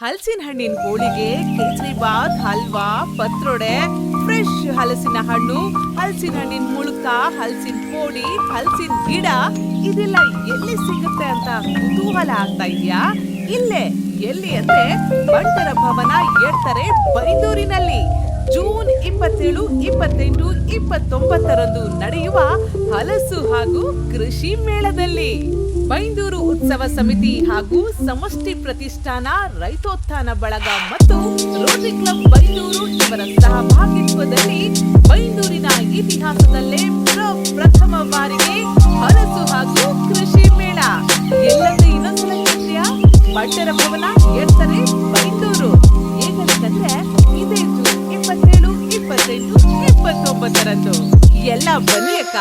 ಹಲಸಿನ ಹಣ್ಣಿನ ಹೋಳಿಗೆ ಕೇಸರಿಬಾತ್ ಹಲ್ವಾ, ಪತ್ರೊಡೆ ಫ್ರೆಶ್ ಹಲಸಿನ ಹಣ್ಣು, ಹಲಸಿನ ಹಣ್ಣಿನ ಮುಳುಕ ಹಲಸಿನ ಪೋಡಿ, ಹಲಸಿನ ಗಿಡ, ಇದೆಲ್ಲ ಎಲ್ಲಿ ಸಿಗುತ್ತೆ ಅಂತ ಕುತೂಹಲ ಆಗ್ತಾ ಇದೆಯಾ? ಇಲ್ಲೇ, ಎಲ್ಲಿ ಅಂದ್ರೆ ಬಂಟರ ಭವನ ಎಡ್ತಾರೆ ಬೈಂದೂರಿನಲ್ಲಿ. ಜೂನ್ ಇಪ್ಪತ್ತೇಳು, ಇಪ್ಪತ್ತೆಂಟು, ಇಪ್ಪತ್ತೊಂಬತ್ತರಂದು ನಡೆಯುವ ಹಲಸು ಹಾಗೂ ಕೃಷಿ ಮೇಳದಲ್ಲಿ. ಬೈಂದೂರು ಉತ್ಸವ ಸಮಿತಿ ಹಾಗೂ ಸಮಷ್ಟಿ ಪ್ರತಿಷ್ಠಾನ ರೈತೋತ್ಥಾನ ಬಳಗ ಮತ್ತು ರೋಟರಿ ಕ್ಲಬ್ ಬೈಂದೂರು ಇವರ ಸಹಭಾಗಿತ್ವದಲ್ಲಿ ಬೈಂದೂರಿನ ಇತಿಹಾಸದಲ್ಲೇ ಪ್ರಥಮ ಬಾರಿಗೆ ಹರಸು ಹಾಗೂ ಕೃಷಿ ಮೇಳ. ಎಲ್ಲದೇ ಇನ್ನೊಂದು ನೃತ್ಯ ಬಂಟರ ಭವನ ಎತ್ತರೆ ಬೈಂದೂರು. ಏಕಂದ್ರೆ ಇದೇ ಜೂನ್ ಇಪ್ಪತ್ತೇಳು, ಇಪ್ಪತ್ತೆಂಟು, ಇಪ್ಪತ್ತೊಂಬತ್ತರಂದು. ಎಲ್ಲ ಬನ್ನಿ ಅಕ್ಕ.